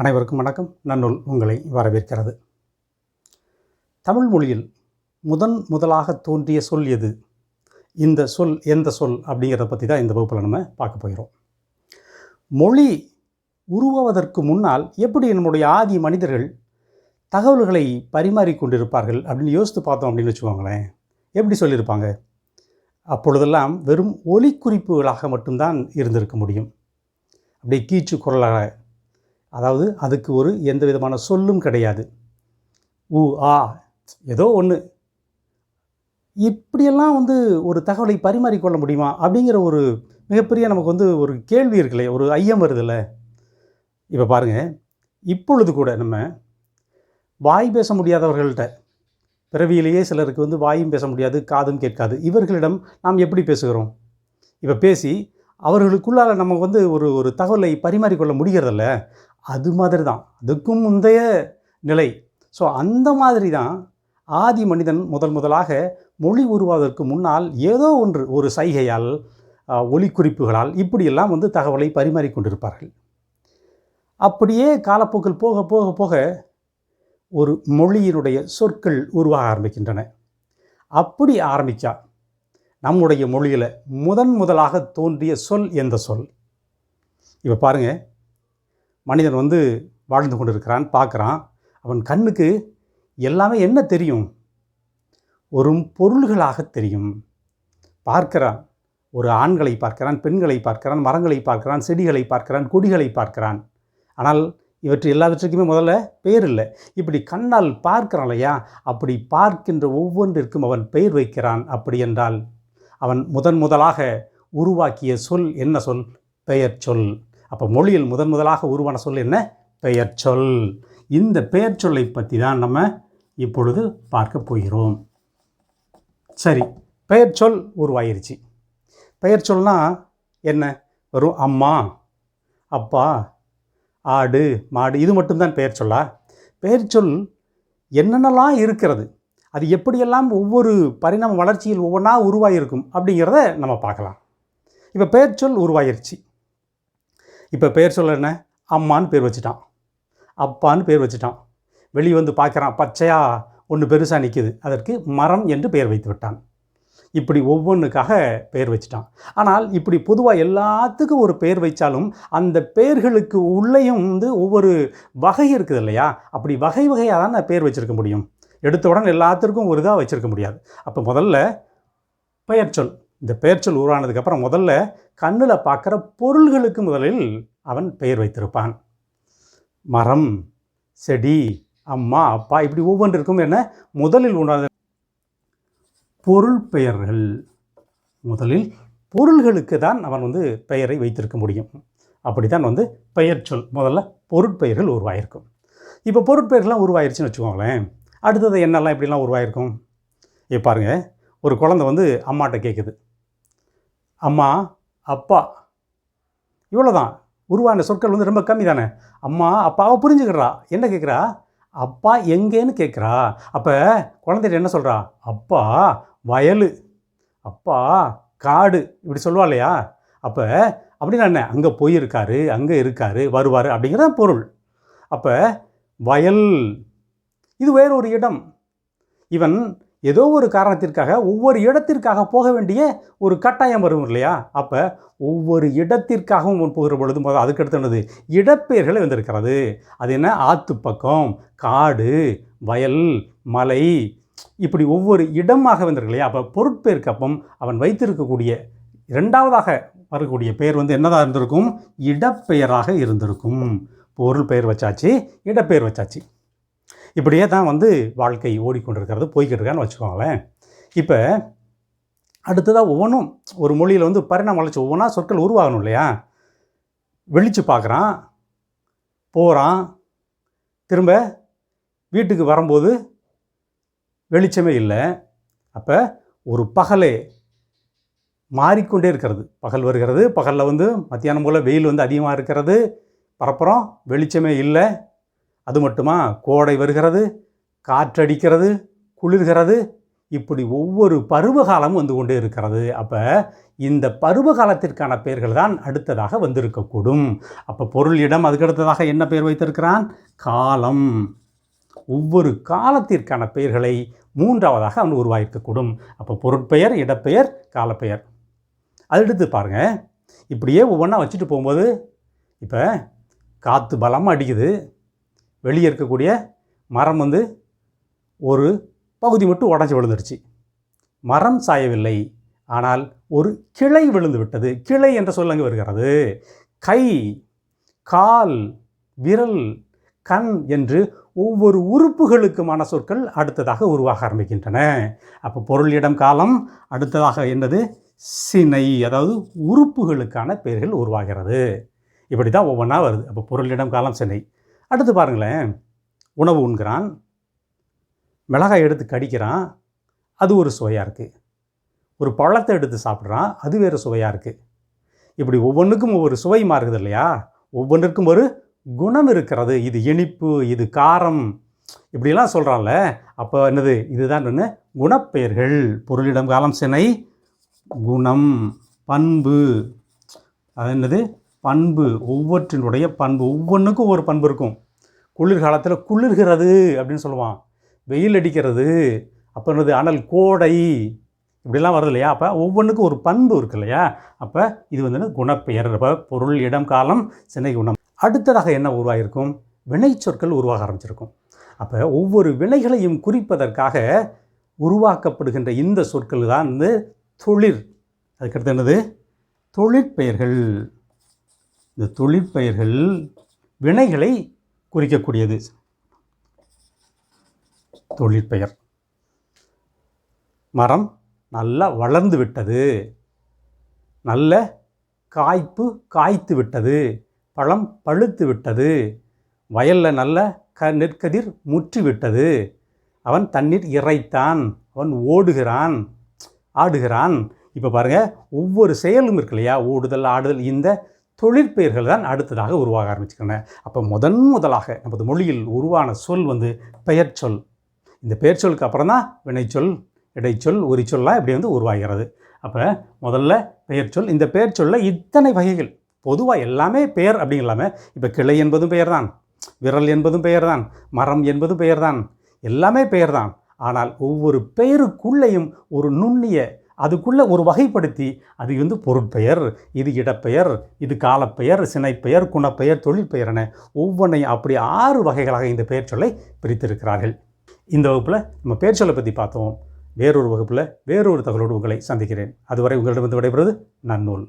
அனைவருக்கும் வணக்கம். நன்னூல் உங்களை வரவேற்கிறது. தமிழ் மொழியில் முதன் முதலாக தோன்றிய சொல் எது? இந்த சொல் எந்த சொல் அப்படிங்கிறத பற்றி தான் இந்த வகுப்பில் நம்ம பார்க்க போகிறோம். மொழி உருவாவதற்கு முன்னால் எப்படி நம்முடைய ஆதி மனிதர்கள் தகவல்களை பரிமாறிக்கொண்டிருப்பார்கள் அப்படின்னு யோசித்து பார்த்தோம் அப்படின்னு வச்சுக்கோங்களேன். எப்படி சொல்லியிருப்பாங்க? அப்பொழுதெல்லாம் வெறும் ஒலிக்குறிப்புகளாக மட்டும்தான் இருந்திருக்க முடியும். அப்படியே கீச்சு குரலாக அதாவது அதுக்கு ஒரு எந்த விதமான சொல்லும் கிடையாது. ஊ ஆ ஏதோ ஒன்று இப்படியெல்லாம் வந்து ஒரு தகவலை பரிமாறிக்கொள்ள முடியுமா? அப்படிங்கிற ஒரு மிகப்பெரிய நமக்கு வந்து ஒரு கேள்வி இருக்குல்லையே ஒரு ஐயம் வருதுல்ல. இப்போ பாருங்கள் இப்பொழுது கூட நம்ம வாய் பேச முடியாதவர்கள்ட்ட பிறவியிலேயே சிலருக்கு வந்து வாயும் பேச முடியாது காதும் கேட்காது. இவர்களிடம் நாம் எப்படி பேசுகிறோம்? இப்போ பேசி அவர்களுக்குள்ளால் நமக்கு வந்து ஒரு ஒரு தகவலை பரிமாறிக்கொள்ள முடிகிறதில்ல. அது மாதிரி தான் அதுக்கும் முந்தைய நிலை. ஸோ அந்த மாதிரி தான் ஆதி மனிதன் முதல் முதலாக மொழி உருவாவதற்கு முன்னால் ஏதோ ஒன்று ஒரு சைகையால் ஒளிக்குறிப்புகளால் இப்படியெல்லாம் வந்து தகவலை பரிமாறிக்கொண்டிருப்பார்கள் அப்படியே காலப்போக்கில் போக போக போக ஒரு மொழியினுடைய சொற்கள் உருவாக ஆரம்பிக்கின்றன. அப்படி ஆரம்பித்தா நம்முடைய மொழியில் முதன் முதலாக தோன்றிய சொல் எந்த சொல்? இப்போ பாருங்கள் மனிதன் வந்து வாழ்ந்து கொண்டிருக்கிறான் பார்க்குறான். அவன் கண்ணுக்கு எல்லாமே என்ன தெரியும்? ஒரு பொருள்களாக தெரியும். பார்க்கிறான். ஒரு ஆண்களை பார்க்கிறான் பெண்களை பார்க்கிறான் மரங்களை பார்க்கிறான் செடிகளை பார்க்கிறான் கொடிகளை பார்க்கிறான். ஆனால் இவற்றை எல்லாவற்றுக்குமே முதல்ல பெயர் இல்லை. இப்படி கண்ணால் பார்க்கிறான் இல்லையா? அப்படி பார்க்கின்ற ஒவ்வொன்றிற்கும் அவன் பெயர் வைக்கிறான். அப்படி என்றால் அவன் முதன் முதலாக உருவாக்கிய சொல் என்ன சொல்? பெயர் சொல். அப்போ மொழியில் முதன் முதலாக உருவான சொல் என்ன? பெயர் சொல். இந்த பெயர் சொல்லை பற்றி தான் நம்ம இப்பொழுது பார்க்க போகிறோம். சரி பெயர் சொல் உருவாயிருச்சு. பெயர் சொல்னா என்ன? வரும் அம்மா அப்பா ஆடு மாடு இது மட்டும்தான் பெயர் சொல்லா. பெயர் சொல் என்னென்னலாம் இருக்கிறது? அது எப்படியெல்லாம் ஒவ்வொரு பரிணாம வளர்ச்சியில் ஒவ்வொன்றா உருவாகியிருக்கும் அப்படிங்கிறத நம்ம பார்க்கலாம். இப்போ பெயர் சொல் உருவாயிருச்சு. இப்போ பெயர் சொல்ல என்ன? அம்மான்னு பேர் வச்சுட்டான். அப்பான்னு பேர் வச்சுட்டான். வெளியே வந்து பார்க்குறான் பச்சையாக ஒன்று பெருசாக நிற்கிது அதற்கு மரம் என்று பெயர் வைத்து விட்டான். இப்படி ஒவ்வொன்றுக்காக பெயர் வச்சுட்டான். ஆனால் இப்படி பொதுவாக எல்லாத்துக்கும் ஒரு பெயர் வைச்சாலும் அந்த பெயர்களுக்கு உள்ளேயும் வந்து ஒவ்வொரு வகை இருக்குது இல்லையா? அப்படி வகை வகையாக தான் நான் பெயர் வச்சுருக்க முடியும். எடுத்த உடனே எல்லாத்திற்கும் ஒரு இதாக வச்சுருக்க முடியாது. அப்போ முதல்ல பெயர்ச்சொல் இந்த பெயர்ச்சொல் உருவானதுக்கப்புறம் முதல்ல கண்ணில் பார்க்குற பொருள்களுக்கு முதலில் அவன் பெயர் வைத்திருப்பான். மரம் செடி அம்மா அப்பா இப்படி ஒவ்வொன்றிற்கும் என்ன? முதலில் உண்டான பொருள் பெயர்கள். முதலில் பொருள்களுக்கு தான் அவன் வந்து பெயரை வைத்திருக்க முடியும். அப்படி தான் வந்து பெயர் சொல் முதல்ல பொருட்பெயர்கள் உருவாயிருக்கும். இப்போ பொருட்பெயர்கள்லாம் உருவாயிருச்சுன்னு வச்சுக்கோங்களேன் அடுத்தது என்னெல்லாம் இப்படிலாம் உருவாயிருக்கும்? இப்போ பாருங்கள் ஒரு குழந்தை வந்து அம்மாட்ட கேட்குது அம்மா அப்பா. இவ்வளோதான் உருவான சொற்கள் வந்து ரொம்ப கம்மி தானே அம்மா அப்பாவை புரிஞ்சுக்கிறா. என்ன கேட்குறா அப்பா எங்கேன்னு கேட்குறா அப்போ குழந்தைகிட்ட என்ன சொல்கிறா அப்பா வயல். அப்பா காடு. இப்படி சொல்லுவா இல்லையா? அப்போ அப்படின்னா என்ன? அங்கே போயிருக்காரு அங்கே இருக்காரு வருவார் அப்படிங்கிறது பொருள். அப்போ வயல். இது வேறொரு இடம். இவன் ஏதோ ஒரு காரணத்திற்காக ஒவ்வொரு இடத்திற்காக போக வேண்டிய ஒரு கட்டாயம் வரும் இல்லையா? அப்போ ஒவ்வொரு இடத்திற்காகவும் போகிற பொழுது போது அதுக்கடுத்து என்னது? இடப்பெயர்களை வந்திருக்கிறது. அது என்ன? ஆத்துப்பக்கம் காடு வயல் மலை இப்படி ஒவ்வொரு இடமாக வந்திருக்கு இல்லையா? அப்போ பொருட்பெயருக்கு அப்பம் அவன் வைத்திருக்கக்கூடிய இரண்டாவதாக வரக்கூடிய பெயர் வந்து என்னதாக இருந்திருக்கும்? இடப்பெயராக இருந்திருக்கும். பொருள் பெயர் வச்சாச்சு இடப்பெயர் வச்சாச்சு. இப்படியே தான் வந்து வாழ்க்கை ஓடிக்கொண்டிருக்கிறது போய்கிட்டு இருக்கான்னு வச்சுக்கோங்களேன். இப்போ அடுத்ததாக ஒவ்வொன்றும் ஒரு மொழியில் வந்து பரிணாம வளர்ச்சி ஒவ்வொன்றா சொற்கள் உருவாகணும் இல்லையா? வெளிச்சு பார்க்குறான் போகிறான் திரும்ப வீட்டுக்கு வரும்போது வெளிச்சமே இல்லை. அப்போ ஒரு பகலே மாறிக்கொண்டே இருக்கிறது. பகல் வருகிறது பகலில் வந்து மத்தியானம் போல் வெயில் வந்து அதிகமாக இருக்கிறது பரப்புறம் வெளிச்சமே இல்லை. அது மட்டுமா? கோடை வருகிறது காற்றடிக்கிறது குளிர்கிறது. இப்படி ஒவ்வொரு பருவகாலமும் வந்து கொண்டே இருக்கிறது. அப்போ இந்த பருவகாலத்திற்கான பெயர்கள் தான் அடுத்ததாக வந்திருக்கக்கூடும். அப்போ பொருள் இடம் அதுக்கு அடுத்ததாக என்ன பெயர் வைத்திருக்கிறான்? காலம். ஒவ்வொரு காலத்திற்கான பெயர்களை மூன்றாவதாக அவன் உருவாக்கிக்கக்கூடும் அப்போ பொருட்பெயர் இடப்பெயர் காலப்பெயர். அடுத்து பாருங்கள் இப்படியே ஒவ்வொன்றா வச்சுட்டு போகும்போது இப்போ காற்று பலமாக அடிக்குது. வெளியே இருக்கக்கூடிய மரம் வந்து ஒரு பகுதி மட்டும் உடஞ்சி விழுந்துருச்சு. மரம் சாயவில்லை. ஆனால் ஒரு கிளை விழுந்து விட்டது. கிளை என்ற சொல் அங்கு வருகிறது. கை கால் விரல் கண் என்று ஒவ்வொரு உறுப்புகளுக்குமான சொற்கள் அடுத்ததாக உருவாக ஆரம்பிக்கின்றன. அப்போ பொருளிடம் காலம் அடுத்ததாக என்னது? சினை அதாவது உறுப்புகளுக்கான பெயர்கள் உருவாகிறது. இப்படி தான் ஒவ்வொன்றா வருது. அப்போ பொருளிடம் காலம் சினை. அடுத்து பாருங்களேன். உணவு உண்கிறான். மிளகாய் எடுத்து கடிக்கிறான். அது ஒரு சுவையாக இருக்குது ஒரு பழத்தை எடுத்து சாப்பிட்றான். அது வேறு சுவையாக இருக்குது இப்படி ஒவ்வொன்றுக்கும் ஒவ்வொரு சுவை மாறுது இல்லையா? ஒவ்வொன்றுக்கும் ஒரு குணம் இருக்கிறது. இது இனிப்பு இது காரம். இப்படிலாம் சொல்கிறான்ல அப்போ என்னது? இதுதான் என்ன குணப்பெயர்கள். பொருளிடம் காலம் சினை குணம் பண்பு. அது என்னது? பண்பு ஒவ்வொற்றினுடைய பண்பு ஒவ்வொன்றுக்கும் ஒரு பண்பு இருக்கும். குளிர்காலத்தில் குளிர்கிறது அப்படின்னு சொல்லுவான். வெயில் அடிக்கிறது அப்புறம் என்னது? அனல் கோடை. இப்படிலாம் வருது இல்லையா? அப்போ ஒவ்வொன்றுக்கும் ஒரு பண்பு இருக்கு இல்லையா? அப்போ இது வந்து குணப்பெயர். அப்போ பொருள் இடம் காலம் சினை குணம். அடுத்ததாக என்ன உருவாகிருக்கும் வினைச்சொற்கள் உருவாக ஆரம்பிச்சிருக்கும். அப்போ ஒவ்வொரு வினைகளையும் குறிப்பதற்காக உருவாக்கப்படுகின்ற இந்த சொற்கள் தான் வந்து தொழிற். அதுக்கடுத்து என்னது? தொழிற்பெயர்கள். இந்த தொழிற்பெயர்கள் வினைகளை குறிக்கக்கூடியது. தொழிற்பெயர். மரம் நல்லா வளர்ந்து விட்டது. நல்ல காய்ப்பு காய்த்து விட்டது. பழம் பழுத்து விட்டது. வயலில் நல்ல க நெற்கதிர் முற்றி விட்டது. அவன் தண்ணீர் இறைத்தான். அவன் ஓடுகிறான். ஆடுகிறான். இப்போ பாருங்கள் ஒவ்வொரு செயலும் இருக்கு இல்லையா? ஓடுதல் ஆடுதல் இந்த தொழிற்பெயர்கள் தான் அடுத்ததாக உருவாக ஆரம்பிச்சுக்கின்றன. அப்போ முதன் முதலாக நமது மொழியில் உருவான சொல் வந்து பெயர் சொல். இந்த பெயர் சொல்லுக்கு அப்புறம் தான் வினைச்சொல் இடைச்சொல் உரிச்சொல்லாம் இப்படி வந்து உருவாகிறது. அப்போ முதல்ல பெயர் சொல் இந்த பெயர் சொல்ல இத்தனை வகைகள். பொதுவாக எல்லாமே பெயர் அப்படிங்கலாமே இப்போ கிளை என்பதும் பெயர் தான் விரல் என்பதும் பெயர் தான் மரம் என்பதும் பெயர் தான் எல்லாமே பெயர் தான். ஆனால் ஒவ்வொரு பெயருக்குள்ளேயும் ஒரு நுண்ணிய அதுக்குள்ளே ஒரு வகைப்படுத்தி அது வந்து பொருட்பெயர் இது இடப்பெயர் இது காலப்பெயர் சினைப்பெயர் குணப்பெயர் தொழிற்பெயர் என ஒவ்வொன்றையும் அப்படி ஆறு வகைகளாக இந்த பெயர் சொல்லை பிரித்திருக்கிறார்கள். இந்த வகுப்பில் நம்ம பெயர் சொல்லை பற்றி பார்த்தோம். வேறொரு வகுப்பில் வேறொரு தகவலோடு உங்களை சந்திக்கிறேன். அதுவரை உங்களிடமிருந்து விடைபெறுவது நன்னூல்.